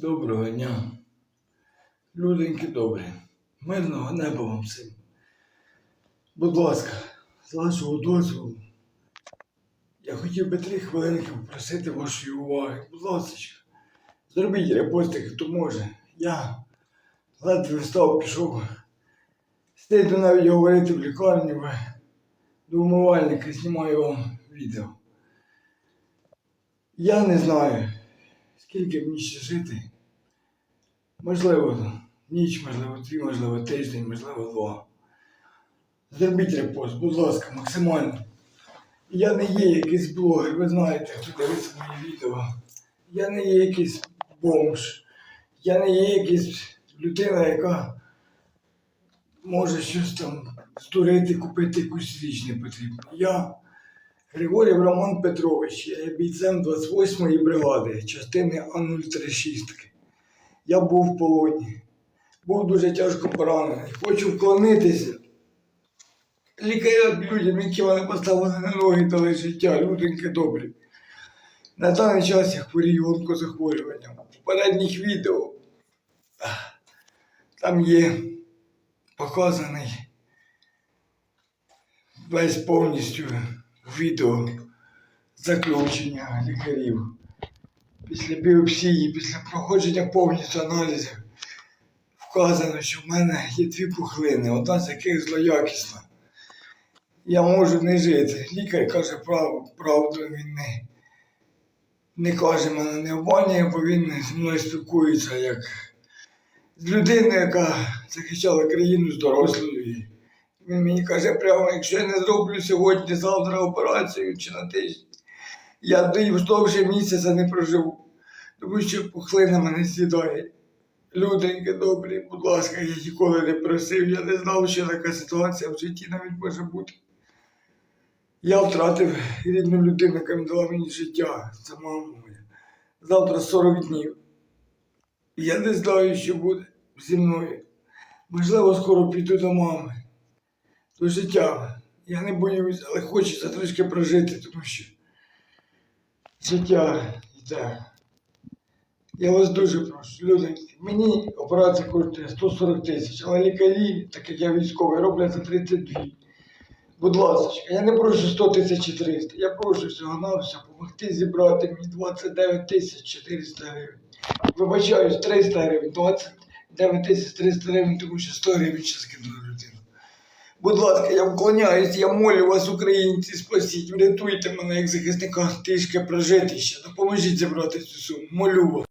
Доброго дня. Люденьки добрі. Мирного неба вам всім. Будь ласка, з вашого дозволу. Я хотів би три хвилинки попросити вашої уваги. Будь ласка, зробіть репостик, хто може. Я ледве встав, пішов. Стидно навіть говорити в лікарні, бо до умивальника знімаю вам відео. Я не знаю, скільки мені ще жити. Можливо, ніч, можливо, дві, можливо, тиждень, можливо, два. Зробіть репост, будь ласка, максимально. Я не є якийсь блогер, ви знаєте, хто дивиться мої відео. Я не є якийсь бомж. Я не є якась людина, яка може щось там створити, купити якусь річ не потрібно. Я Григорій Роман Петрович, я є бійцем 28-ї бригади, частини А036. Я був в полоні, був дуже тяжко поранений. Хочу вклонитися лікарям людям, які мене поставили на ноги дали життя, люденьки добрі. На даний час я хворію онкозахворюванням. В попередніх відео там є показаний весь повністю відео заключення лікарів. Після біопсії, після проходження повністю аналізів вказано, що в мене є дві пухлини, одна з яких злоякісна. Я можу не жити. Лікар каже прав- правду, він не, не каже мене не обманює, бо він зі мною спілкується як з людиною, яка захищала країну з дорослою. Він мені каже прямо, якщо я не зроблю сьогодні, завтра операцію чи на тиждень, я до довше місяця не проживу, тому що пухлина мене з'їдає. Люденьки добрі, будь ласка, я ніколи не просив, я не знав, що така ситуація в житті навіть може бути. Я втратив рідну людину, яка дала мені життя. Це мама моя. Завтра 40 днів. Я не знаю, що буде зі мною. Можливо, скоро піду до мами. До життя. Я не боюсь, але хочеться трошки прожити, тому що життя йде. Я вас дуже прошу, люди, мені операція коштує 140 тисяч, але лікарі, так як я військовий, роблять за 32. Будь ласка, я не прошу 100 тисяч 300, я прошу всього на все допомогти зібрати мені 29 тисяч 400 гривень. Вибачаюсь, 300 гривень, 29 тисяч 300 гривень, тому що 100 гривень ще скинула людину. Будь ласка, я вклоняюсь, я молю вас, українці, спасіть, врятуйте мене як захисника тишки прожити ще. Допоможіть зібрати цю суму. Молю вас.